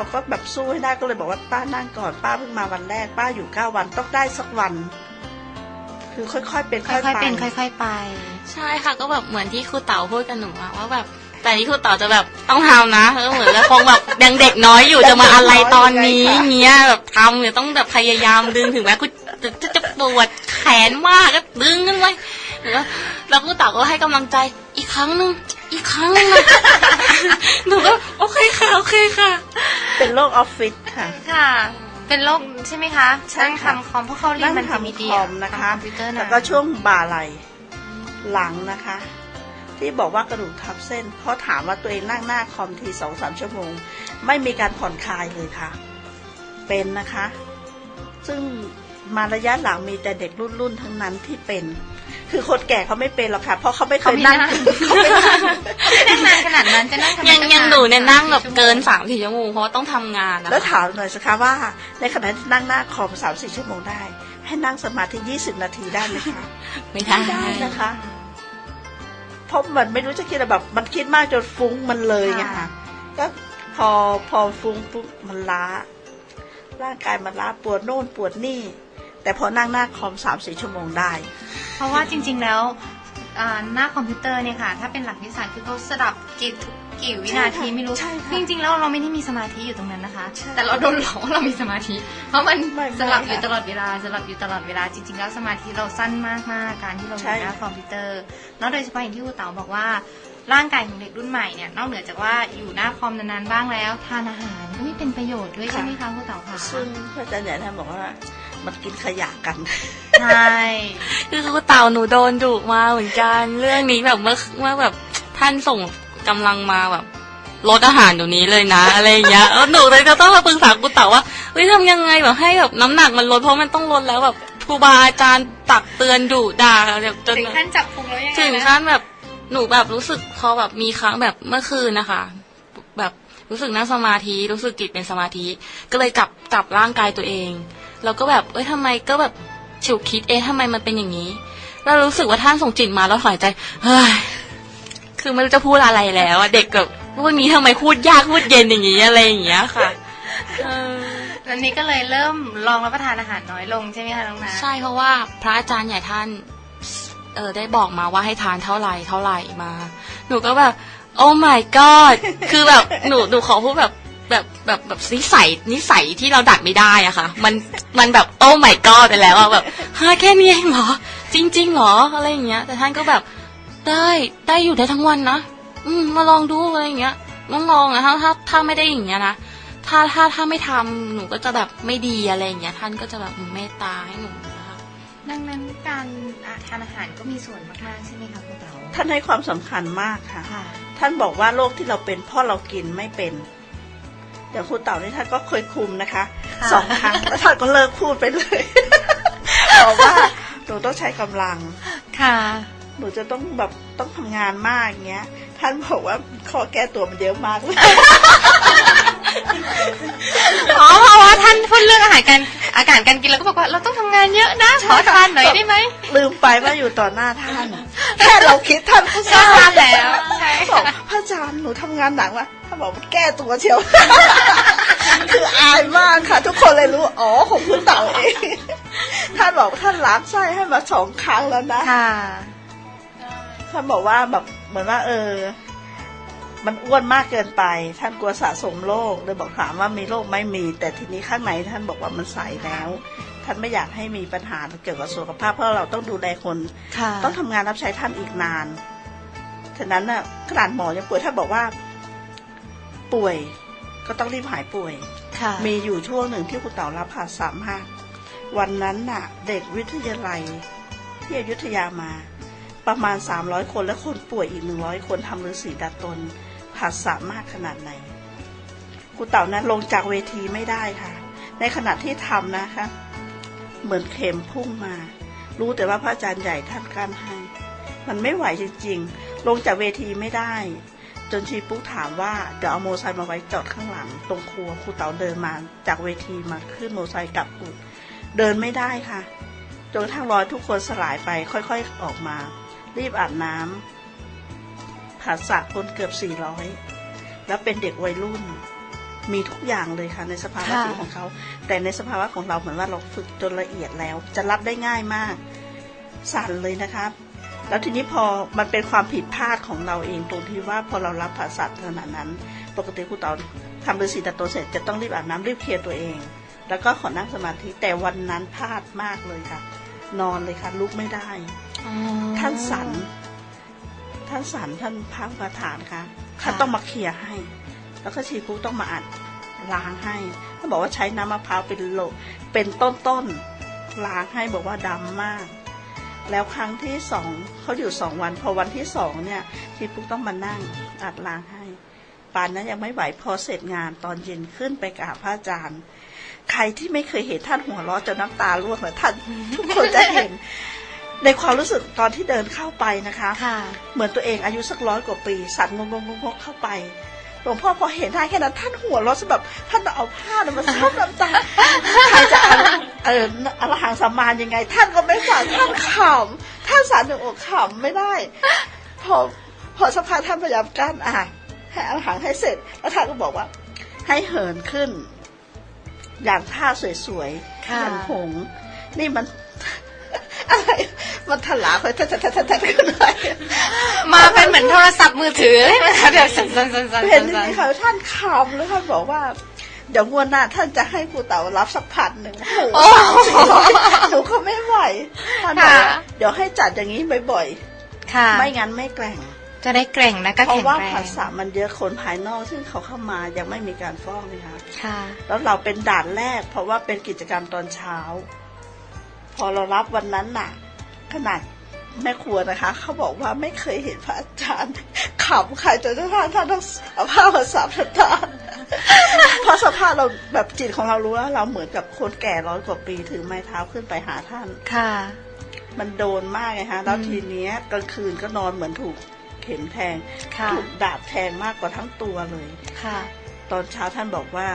เขาก็แบบสู้ให้ได้ก็เลยบอกว่าป้านั่งก่อนป้าเพิ่งมาวันแรก ป้าอยู่เก้าวันต้องได้สักวัน คือค่อยๆเป็นค่ค่อยอยๆๆไปเป็นค่อยๆไป ใช่ค่ะ ก็แบบเหมือนที่ครูเต๋าพูดกับหนูอะว่าแบบแต่นี่ครูเต๋าจะแบบต้องทำนะก็เหมือนจะคงแบบยังเด็กน้อยอยู่จะมาอะไรตอนนี้เงี้ยแบบทำเนี่ยต้องแบบพยายามดึงถึงแม้กูจะจะจะปวดแขนมากก็ดึงกันไว้แล้วแล้วครูเต๋าก็ให้กำลังใจอีกครั้งหนึ่งอีกครั้งหนึงนะ หนูก็โอเคค่ะโอเคค่ะ เป็นโรคออฟฟิศค่ะ ค่ะ เป็นโรคใช่ไหมคะใช่นั่งค่ะ ทำคอมเพราะเขาเรียนนั่งมันติมีทำคเดียอมนะคะทำคอมพิวเตอร์นะแล้วก็ช่วงบ่าไหลหลังนะคะ ที่บอกว่ากระดูกทับเส้น เพราะถามว่าตัวเองนั่งหน้าคอมทีสองสามชั่วโมง ไม่มีการผ่อนคลายเลยค่ะ เป็นนะคะ ซึ่งมาระยะหลังมีแต่เด็กรุ่นรุ่นๆทั้งนั้นที่เป็น คือคนแก่เขาไม่เป็นหรอกค่ะ เพราะเขาไม่เคเขายมีนั่งนั่งเขาไม่นั่งนานขนาดนั้นจะนั่งทำไมยังตั้ยังาหนูเนี่ยนั่งแบบเกินสามสี่ชั่วโมงเพราะว่าต้องทำงานนะแล้วคะถามหน่อยสิคะว่า ในขณะที่นั่งหน้าคอมสามสี่ชั่วโมงได้ ให้นั่งสมาธิยี่สิบนาทีได้ไหมคะไม่ได้ไม่ได้นะคะเพราะมันไม่รู้จะคิดอะไรแบบมันคิดมากจนฟุ้งมันเลยไงค่ะก็พอพอฟุ้งปุ๊บมันล้า ร่างกายมันล้าปวดโน่นปวดนี่ แต่พอนั่งหน้าคอมสามสี่ชั่วโมงได้ เพราะว่าจริง ๆแล้วอ่าหน้าคอมพิวเตอร์เนี่ยค่ะ ถ้าเป็นหลักวิชาคือเขาสลับกี่ทุกกี่วินาทีใช่ค่ะไม่รู้ใช่ค่ะจริงๆแล้วเราไม่ได้มีสมาธิอยู่ตรงนั้นนะคะ ใช่แต่เราโดนหลอกว่าเรามีสมาธิ เพราะมันไม่สลับอยู่ไม่ค่ะตลอดเวลาสลับอยู่ตลอดเวลาจริง ๆ แล้วสมาธิเราสั้นมากๆการที่เราอใช่ ยู่หน้าคอมพิวเตอร์แล้วโดยเฉพาะอย่างที่ครูเต๋าบอกว่าร่างกายของเด็กรุ่นใหม่เนี่ยนอกเหนือจากว่าอยู่หน้าคอมนานๆบ้างแล้ว ทานอาหารก็ไม่เป็นประโยชน์ด้วยใช่ไหมคะครูเต๋าคะ ซึ่งพระอาจารย์ใหญ่ท่านบอกว่า มันกินขยะกัน ใช่คือครูเต่าหนูโดนดุมาเหมือนกัน เรื่องนี้แบบเมื่อเมื่อแบบท่านส่งกำลังมาแบบลดอาหารเดี๋ยวนี้เลยนะอะไรอย่างเงี้ยแล้วหนูเลยก็ต้องมาปรึกษาครูเต่าว่าเฮ้ยทำยังไงแบบให้แบบน้ำหนักมันลดเพราะมันต้องลดแล้วแบบครูบาอาจารย์ตักเตือนดุด่าแบบจนถึงขั้นจับพุงแล้วยังไงถึงนะขั้นแบบหนูแบบรู้สึกพอแบบมีครั้งแบบเมื่อคืนนะคะ แบบรู้สึกนั่งสมาธิรู้สึกจิตเป็นสมาธิ ก็เลยจับจับร่างกายตัวเอง แล้วก็แบบเอ้ยทำไมก็แบบฉุกคิดเอ๊ะทำไมมันเป็นอย่างนี้แล้วรู้สึกว่าท่านส่งจิตมาแล้วถอยใจเฮ้ยคือไม่รู้จะพูดอะไรแล้วอะเด็กแบบพวกนี้ทำไมพูดยากพูดเย็นอย่างนี้อะไรอย่างเงี้ยค่ะเออวันนี้ก็เลยเริ่มลองรับประทานอาหารน้อยลงใช่ไหมคะน้องนาใช่เพราะว่าพระอาจารย์ใหญ่ท่าน เออได้บอกมาว่าให้ทานเท่าไหร่เท่าไหร่มา หนูก็แบบ โอ้ my god คือแบบหนูหนูขอพูดแบบ แบบแบบแบบนิสัยนิสัยที่เราดัดไม่ได้อะค่ะ มันมันแบบโอ้ my god ไปแล้วอะแบบฮะแค่นี้เองเหรอ จริง ๆ เหรออะไรอย่างเงี้ย แต่ท่านก็แบบได้ได้อยู่ได้ทั้งวันนะอืมมาลองดูอะไรอย่างเงี้ยลองลองนะถ้าถ้าถ้าไม่ได้อย่างเงี้ยนะถ้าถ้าถ้าไม่ทำหนูก็จะแบบไม่ดีอะไรอย่างเงี้ย ท่านก็จะแบบเมตตาให้หนูนะคะดังนั้นการอะทานอาหารก็มีส่วนมากๆใช่ไหมคะคุณเต๋าท่านให้ความสำคัญมากค่ะค่ะ ท่านบอกว่าโรคที่เราเป็นเพ่อเรากินไม่เป็น อย่างครูเต่านี่ท่านก็เคยคุมนะคะค่ะสองครั้งแล้วท่านก็เลิกพูดไปเลยบอกว่าหนูต้องใช้กำลังค่ะ หนูจะต้องแบบต้องทำงานมากอย่างเงี้ย ท่านบอกว่าข้อแก้ตัวมันเยอะมากเลยอ๋อเพราะว่าท่านพูดเรื่องอาหารการ อาหารการกินแล้วก็บอกว่าเราต้องทำงานเยอะนะขอทานหน่อยได้ไหมลืมไปว่าอยู่ต่อหน้าท่าน แค่เราคิดท่านก็ททราราบบแล้วใช่บอกค่ะพระอาจารย์หนูทำงานหนักว่ะท่านบอกมันแก้ตัวเชียว คืออายมากค่ะ ทุกคนเลยรู้ อ๋อของคุณเต่าเอง ท่านบอกท่านล้างไส้ให้มาสองครั้งแล้วนะ ค่ะ ท่านบอกว่าแบบเหมือนว่า เออ มันอ้วนมากเกินไป ท่านกลัวสะสมโรคเลยบอกถามว่ามีโรคไหม่มี แต่ทีนี้ข้างในท่านบอกว่ามันใสแล้ว ท่านไม่อยากให้มีปัญหาเกี่ยวกับสุขภาพเพราะเราต้องดูแลคนค่ะต้องทำงานรับใช้ท่านอีกนานฉะนั้นน่ะขนาดหมอยังป่วยท่านบอกว่า ป่วยก็ต้องรีบหายป่วยค่ะมีอยู่ช่วงหนึ่งที่คุณเต่ารับผ่าสามห้าวันนั้นน่ะ เด็กวิทยาลัย ที่อยุธยามา ประมาณสามร้อยคนและคนป่วยอีกหนึ่งร้อยคนทำฤาษีดัดตน ผ่าสามากขนาดไหนคุณเต่านั้นลงจากเวทีไม่ได้ค่ะ ในขณะที่ทำนะคะ เหมือนเข็มพุ่งมา รู้แต่ว่าพระอาจารย์ใหญ่ท่านกั้นให้ มันไม่ไหวจริงๆ ลงจากเวทีไม่ได้ จนชีปุ๊กถามว่าเดี๋ยวเอาโมไซค์มาไว้จอดข้างหลัง ตรงครัวครูเต๋าเดินมาจากเวทีมาขึ้นโมไซค์กลับกูเดินไม่ได้ค่ะจนทั่งร้อยทุกคนสลายไปค่อยๆออกมา รีบอาบน้ำ ผ่าสระคนเกือบสี่ร้อยแล้วเป็นเด็กวัยรุ่น มีทุกอย่างเลยค่ะในสภาวะค่ะจิตของเขา แต่ในสภาวะของเราเหมือนว่าเราฝึกจนละเอียดแล้ว จะรับได้ง่ายมาก สั่นเลยนะครับ แล้วทีนี้พอมันเป็นความผิดพลาดของเราเองตรงที่ว่าพอเรารับภาษาขนาดนั้น ปกติครูเต๋าทำฤาษีตัดตัวเสร็จจะต้องรีบอาบน้ำรีบเคลียร์ตัวเอง แล้วก็ขอนั่งสมาธิแต่วันนั้นพลาดมากเลยค่ะ นอนเลยค่ะลุกไม่ได้อ๋อท่านสัน ท่านสันท่านพักประธานค่ะค่ะท่านต้องมาเคลียร์ให้ แล้วก็ชีปุ๊กต้องมาอัดล้างให้ท่านบอกว่าใช้น้ำมะพร้าวเป็นโลเป็นต้นต้นๆล้างให้บอกว่าดำมาก แล้วครั้งที่สองเขาอยู่สองวัน พอวันที่สองเนี่ยชีปุ๊กต้องมานั่งอัดล้างให้ปานนั้นยังไม่ไหวพอเสร็จงานตอนเย็นขึ้นไปกราบพระอาจารย์ ใครที่ไม่เคยเห็นท่านหัวเราะจนน้ำตาร่วงเลยท่านทุกคนจะเห็น ในความรู้สึกตอนที่เดินเข้าไปนะคะ ค่ะ เหมือนตัวเองอายุสักร้อยกว่าปี สั่นงงงงงเข้าไปหลวงพ่อพอเห็นท่านแค่นั้นท่านหัวเราะซะแบบท่านเอาผ้าน่ะมาซับน้ำตาใครจะเอาเอออรหังสัมมานยังไง ท่านก็ไม่ฝันท่านขำท่านสารหนึ่งอกขำไม่ได้ พอพอสักพักท่านพยายามกั้นอะให้อรหังให้เสร็จ แล้วท่านก็บอกว่า ให้เหินขึ้น อย่างท่าสวยๆค่ะอย่างหงส์นี่มันอะไร มันถลาไปทัดทัดทัดทัดขึ้นไปมาเป็นเหมือนโทรศัพท์มือถือใช่ไหมคะเดี๋ยวสั่นสั่นสั่นสั่นเห็นที่สั่นนี่ค่ะท่านขำแล้วท่านบอกว่าเดี๋ยวงวดหน้าท่านจะให้ครูเต๋ารับสักพันหนึ่งโอ้โหหนูก็ไม่ไหวท่านบอกเดี๋ยวให้จัดอย่างนี้บ่อยๆค่ะ ไม่งั้นไม่แกร่ง จะได้เกร่งและก็แข็งแรงเพราะว่าภาษามันเยอะคนภายนอกซึ่งเขาเข้ามายังไม่มีการฟ้องเลยค่ะค่ะ แล้วเราเป็นด่านแรก เพราะว่าเป็นกิจกรรมตอนเช้า พอเรารับวันนั้นน่ะ ขนาดแม่ครัวนะคะ เขาบอกว่าไม่เคยเห็นพระอาจารย์ขำใครจนท่านท่านต้องเอาผ้ามาสับท่านเพราะสภาพเราแบบจิตของเรารู้แล้วเราเหมือนกับคนแก่ร้อยกว่าปีถือไม้เท้าขึ้นไปหาท่านค่ะ มันโดนมากไงฮะแล้วอืมทีเนี้ยกลางคืนก็นอนเหมือนถูกเข็มแทงค่ะถูกดาบแทงมากกว่าทั้งตัวเลยค่ะ ตอนเช้าท่านบอกว่า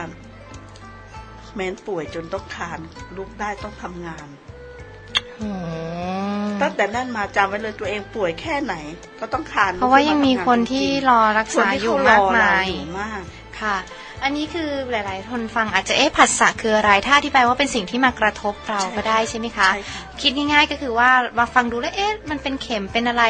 แม้นป่วยจนต้องคลานลุกได้ต้องทำงานโอ้ ตั้งแต่นั้นมาจำไว้เลยตัวเองป่วยแค่ไหน ก็ต้องคลานเพราะว่ายังมีคนที่รอรักคนษาที่อยู่เขารมากอเรามายอยู่มาก ค่ะ อันนี้คือหลาย ๆ คนฟังอาจจะเอ๊ะผัสสะคืออะไร ถ้าอธิบายว่าเป็นสิ่งที่มากระทบเราก็ได้ใช่ไหมคะใช่ค่ะคิดง่าย ๆ ก็คือว่ามาฟังดูแล้วเอ๊ะมันเป็นเข็มเป็นอะไร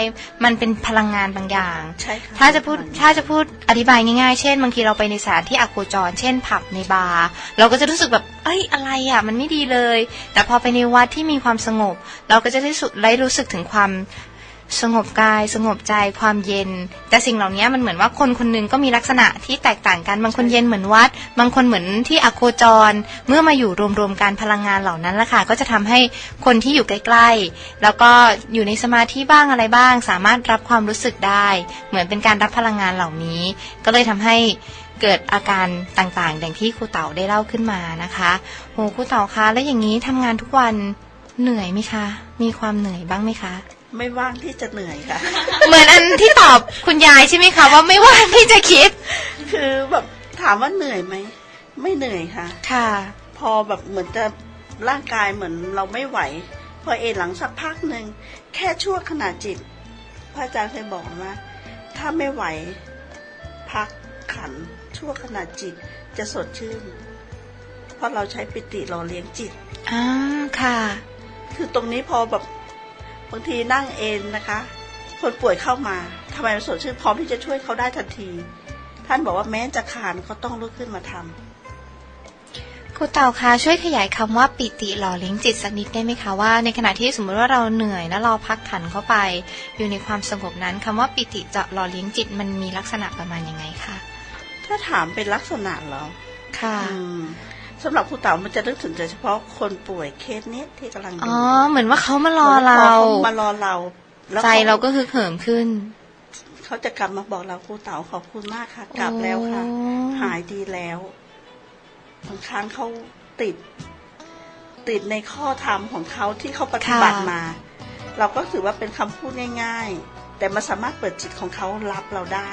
มันเป็นพลังงานบางอย่างใช่ค่ะถ้าจะพูดถ้าจะพูดอธิบายง่าย ๆ เช่น บางทีเราไปในสถานที่อโคจร เช่น ผับในบาร์ เราก็จะรู้สึกแบบ เอ้ยอะไรอะ มันไม่ดีเลย แต่พอไปในวัดที่มีความสงบ เราก็จะได้สุดได้รู้สึกถึงความ สงบกาย สงบใจความเย็น แต่สิ่งเหล่านี้มันเหมือนว่าคนคนหนึงก็มีลักษณะที่แตกต่างกัน บางคนเย็นเหมือนวัด บางคนเหมือนที่อโคจร เมื่อมาอยู่รวมๆกันพลังงานเหล่านั้นละค่ะ ก็จะทำให้คนที่อยู่ใกล้ๆ แล้วก็อยู่ในสมาธิบ้างอะไรบ้าง สามารถรับความรู้สึกได้ เหมือนเป็นการรับพลังงานเหล่านี้ ก็เลยทำให้เกิดอาการต่างๆอย่างที่ครูเต๋าได้เล่าขึ้นมานะคะโหครูเต๋าคะ แล้วอย่างนี้ทำงานทุกวันเหนื่อยไหมคะ มีความเหนื่อยบ้างไหมคะ ไม่ว่างที่จะเหนื่อยค่ะ เหมือนอันที่ตอบคุณยายใช่ไหมคะว่าไม่ว่างที่จะคิด คือแบบถามว่าเหนื่อยไหมไม่เหนื่อยค่ะ ค่ะ พอแบบเหมือนจะร่างกายเหมือนเราไม่ไหว พอเอนหลังสักพักหนึ่งแค่ชั่วขณะจิต พระอาจารย์เคยบอกว่าถ้าไม่ไหว พักขันชั่วขณะจิตจะสดชื่น เพราะเราใช้ปิติหล่อเลี้ยงจิตอ่าค่ะ คือตรงนี้พอแบบ บางทีนั่งเอนนะคะ คนป่วยเข้ามาทำไมมันสดชื่นพร้อมที่จะช่วยเขาได้ทันที ท่านบอกว่าแม้จะคานก็ต้องลุกขึ้นมาทำครูเต่าคะช่วยขยายคำว่าปิติหล่อเลี้ยงจิตสักนิดได้ไหมคะว่าในขณะที่สมมติว่าเราเหนื่อยแล้วเราพักขันเข้าไป อยู่ในความสงบนั้นคำว่าปิติจะหล่อเลี้ยงจิตมันมีลักษณะประมาณยังไงคะถ้าถามเป็นลักษณะเหรอค่ะอืม สำหรับครูเต๋ามันจะนึกถึงแต่เฉพาะคนป่วยเคสนี้ที่กำลังออ๋ยู่อเหมือนว่าเขามารอเรามารอเราแล้วใจขเราก็คือเขิมขึ้น เขาจะกลับมาบอกเราครูเต๋าขอบคุณมากค่ะ กลับแล้วค่ะโอ้หายดีแล้วบางครั้งเขาติด ติดในข้อธรรมของเขาที่เขาปฏิบัติมา เราก็ถือว่าเป็นคำพูดง่าย ๆ แต่มันสามารถเปิดจิตของเขารับเราได้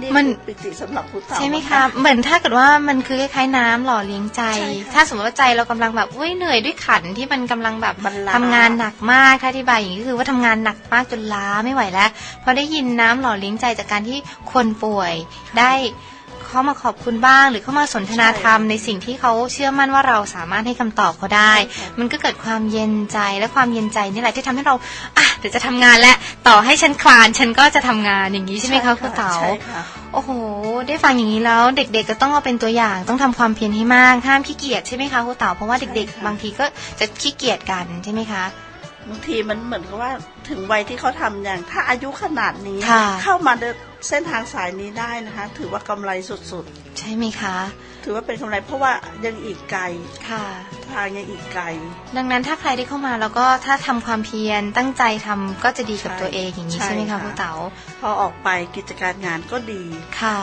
นี่มัน คือปิติสำหรับครูเต๋าใช่ไหมนคะ เหมือนถ้าเกิดว่ามันคือคล้ายๆน้ำหล่อเลี้ยงใจ ใช่ค่ะถ้าสมมติว่าใจเรากำลังแบบอุ้ยเหนื่อยด้วยขันที่มันกำลังแบบมันล้า ทำงานหนักมากถ้าอธิบายอย่างนี้ก็คือว่าทำงานหนักมากจนล้าไม่ไหวแล้วพอได้ยินน้ำหล่อเลี้ยงใจจากการที่คนป่วยได้ข เข้ามาขอบคุณบ้าง หรือเข้ามาสนทนาธรรมในสิ่งที่เขาเชื่อมั่นว่าเราสามารถให้คำตอบเขาได้ใช่ค่ะมันก็เกิดความเย็นใจและความเย็นใจนี่แหละที่ทำให้เราอะเดี๋ยวจะทำงานและต่อให้ฉันคลานฉันก็จะทำงานอย่างนี้ใช่ไหมคะครูเต๋าใช่ค่ะโอ้โห ได้ฟังอย่างนี้แล้วเด็กๆก็ต้องเอาเป็นตัวอย่างต้องทำความเพียรให้มากห้ามขี้เกียจใช่ไหมคะครูเต๋าเพราะว่าเด็กใช่ค่ะๆบางทีก็จะขี้เกียจกันใช่ไหมคะ บางทีมันเหมือนกับว่าถึงวัยที่เขาทำอย่าง ถ้าอายุขนาดนี้ ค่ะ เข้ามาเดินเส้นทางสายนี้ได้นะคะ ถือว่ากำไรสุดใช่ไหมคะ ๆ ถือว่าเป็นกำไรเพราะว่ายังอีกไกลค่ะ ทางยังอีกไกล ดังนั้นถ้าใครได้เข้ามาแล้วก็ถ้าทำความเพียรตั้งใจทำก็จะดีกับใช่ตัวเองอย่างนี้ใช่ใช่ไหมคะค่ะ ครูเต๋าพอออกไปกิจการงานก็ดี ค่ะ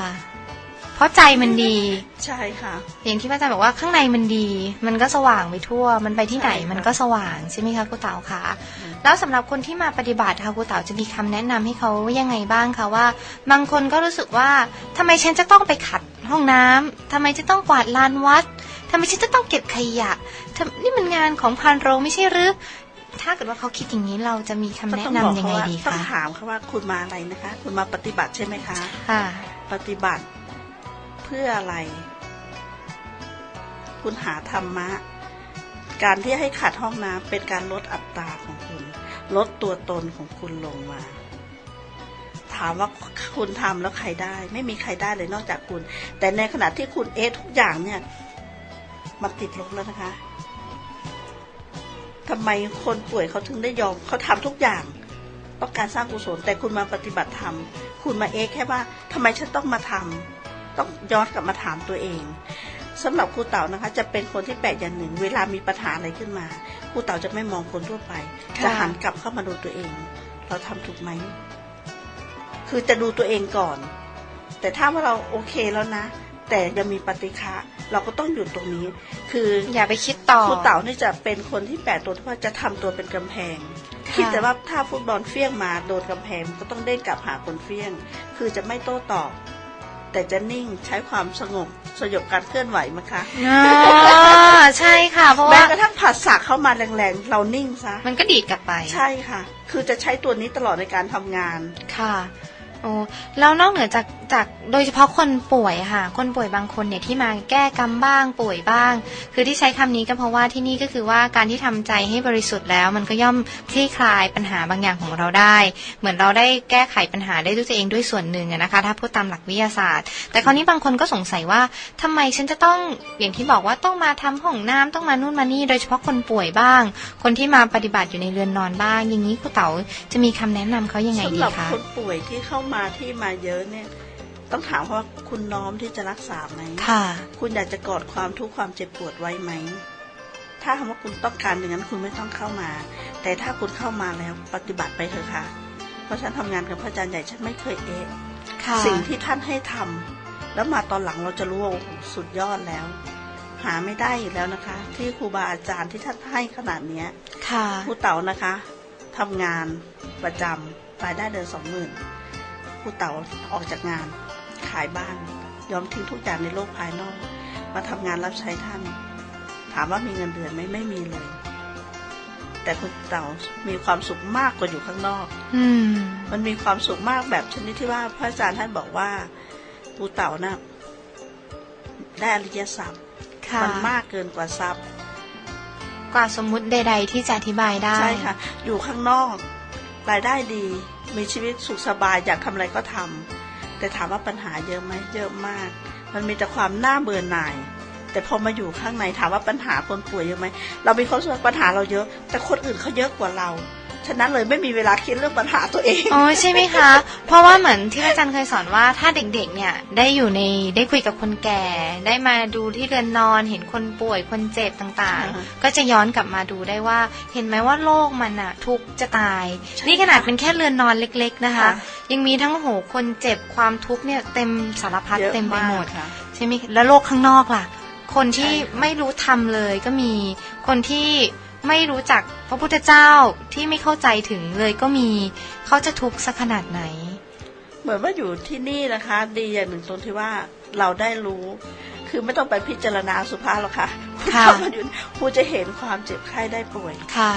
เพราะใจมันดี ใช่ค่ะ อย่างที่พระอาจารย์บอกว่าข้างในมันดี มันก็สว่างไปทั่ว มันไปที่ไหนใช่ค่ะมันก็สว่างใช่ไหมคะครูเต๋าคะอืมแล้วสำหรับคนที่มาปฏิบัติค่ะครูเต๋าจะมีคำแนะนำให้เขายังไงบ้างคะว่า บางคนก็รู้สึกว่าทำไมฉันจะต้องไปขัดห้องน้ำทำไมจะต้องกวาดลานวัดทำไมฉันจะต้องเก็บขยะทำนี่มันงานของพานโรงไม่ใช่หรือถ้าเกิดว่าเขาคิดอย่างนี้เราจะมีคำก็แนะต้องนำบอกยังเขาไงว่าดีต้องคะถามเขาว่าคุณมาอะไรนะคะ คุณมาปฏิบัติใช่ไหมคะค่ะปฏิบัติเพื่ออะไร คุณหาธรรมะ การที่ให้ขัดห้องน้ำเป็นการลดอัตราของคุณ ลดตัวตนของคุณลงมา ถามว่าคุณทำแล้วใครได้ ไม่มีใครได้เลยนอกจากคุณ แต่ในขณะที่คุณเอทุกอย่างเนี่ย มันติดลบแล้วนะคะทำไมคนป่วยเขาถึงได้ยอม เขาทำทุกอย่างต้องการสร้างกุศลแต่คุณมาปฏิบัติธรรม คุณมาเอแค่ว่าทำไมฉันต้องมาทำ ต้องย้อนกลับมาถามตัวเองสำหรับครูเต่านะคะจะเป็นคนที่แปลกอย่างหนึ่ง เวลามีปัญหาอะไรขึ้นมาครูเต่าจะไม่มองคนทั่วไปค่ะจะหันกลับเข้ามาดูตัวเอง เราทำถูกไหมคือจะดูตัวเองก่อน แต่ถ้าว่าเราโอเคแล้วนะ แต่ยังมีปฏิฆะเราก็ต้องหยุดตรงนี้ คืออย่าไปคิดต่อครูเต่านี่จะเป็นคนที่แปลกตัวที่ว่าจะทำตัวเป็นกำแพงค่ะคิดแต่ว่าถ้าฟุตบอลเฟี้ยงมาโดนกำแพงก็ต้องเด้งกลับหาคนเฟี้ยง คือจะไม่โต้ตอบ แต่จะนิ่งใช้ความสงบสยบการเคลื่อนไหวมั้งคะอ๋อใช่ค่ะ เพราะแม้ว่ากระทั่งผัสสะเข้ามาแรงๆ เรานิ่งซะมันก็ดีดกลับไป ใช่ค่ะ คือจะใช้ตัวนี้ตลอดในการทำงาน ค่ะ โอ้แล้วนอกเหนือจากจากโดยเฉพาะคนป่วยค่ะ คนป่วยบางคนเนี่ยที่มาแก้กรรมบ้างป่วยบ้าง คือที่ใช้คำนี้ก็เพราะว่าที่นี่ก็คือว่าการที่ทำใจให้บริสุทธิ์แล้ว มันก็ย่อมคลี่คลายปัญหาบางอย่างของเราได้ เหมือนเราได้แก้ไขปัญหาได้ด้วยตัวเองด้วยส่วนหนึ่งนะคะ ถ้าพูดตามหลักวิทยาศาสตร์ แต่คราวนี้บางคนก็สงสัยว่าทำไมฉันจะต้องอย่างที่บอกว่าต้องมาทำห้องน้ำต้องมานู่นมานี่ โดยเฉพาะคนป่วยบ้าง คนที่มาปฏิบัติอยู่ในเรือนนอนบ้าง อย่างนี้ครูเต๋าจะมีคำแนะนำเขายังไงสำหรับคนป่วยที่เข้ามาที่มาเยอะเนี่ย ต้องถามเขาว่าคุณน้อมที่จะรักษาไหมค่ะ คุณอยากจะกอดความทุกข์ความเจ็บปวดไว้ไหม ถ้าคำว่าคุณต้องการอย่างนั้นคุณไม่ต้องเข้ามา แต่ถ้าคุณเข้ามาแล้วปฏิบัติไปเถอะค่ะ เพราะฉันทำงานกับพระอาจารย์ใหญ่ฉันไม่เคยเอะค่ะสิ่งที่ท่านให้ทำแล้วมาตอนหลังเราจะรู้ว่าโอ้โหสุดยอดแล้ว หาไม่ได้อีกแล้วนะคะ ที่ครูบาอาจารย์ที่ท่านให้ขนาดเนี้ยค่ะครูเต๋านะคะทำงานประจำรายได้เดือนสองหมื่น ครูเต๋าออกจากงาน ขายบ้าน ยอมทิ้งทุกอย่างในโลกภายนอก มาทำงานรับใช้ท่าน ถามว่ามีเงินเดือนไหมไม่มีเลย แต่คุณเต๋ามีความสุขมากกว่าอยู่ข้างนอก อืมมันมีความสุขมากแบบชนิดที่ว่าพระอาจารย์ท่านบอกว่าครูเต๋านะ่ะได้อริยทรัพย์ค่ะมันมากเกินกว่าทรัพย์ กว่าสมมุติใด ๆ ที่จะอธิบายได้ ใช่ค่ะ อยู่ข้างนอก รายได้ดี มีชีวิตสุขสบายอยากทำอะไรก็ทำแต่ถามว่าปัญหาเยอะไหมเยอะมาก มันมีแต่ความน่าเบื่อหน่าย แต่พอมาอยู่ข้างในถามว่าปัญหาคนป่วยเยอะไหมเรามีความสุขปัญหาเราเยอะ แต่คนอื่นเขาเยอะกว่าเรา ฉะนั้นเลยไม่มีเวลาคิดเรื่องปัญหาตัวเองอ๋อใช่ไหมคะ เพราะว่าเหมือนที่อาจารย์เคยสอนว่าถ้าเด็กๆ เนี่ยได้อยู่ในได้คุยกับคนแก่ ได้มาดูที่เรือนนอน เห็นคนป่วยคนเจ็บต่างอ่าๆก็จะย้อนกลับมาดูได้ว่า เห็นไหมว่าโลกมันอะทุกข์จะตายใช่นี่ขนาดเป็นแค่เรือนนอนเล็ก ๆนะคะค่ะยังมีทั้งโหคนเจ็บความทุกข์เนี่ยเต็มสารพัดเยอะเต็มไปหมดากค่ะใช่ไหมแล้วโลกข้างนอกล่ะ คนที่ใช่ค่ะไม่รู้ทำเลยก็มีคนที่ ไม่รู้จักพระพุทธเจ้าที่ไม่เข้าใจถึงเลยก็มี เขาจะทุกข์สักขนาดไหน เหมือนว่าอยู่ที่นี่นะคะ ดีอย่างหนึ่งตรงที่ว่าเราได้รู้ คือไม่ต้องไปพิจารณาสุภาพหรอกค่ะค่ะเข้ามาอยู่ครูจะเห็นความเจ็บไข้ได้ป่วยค่ะ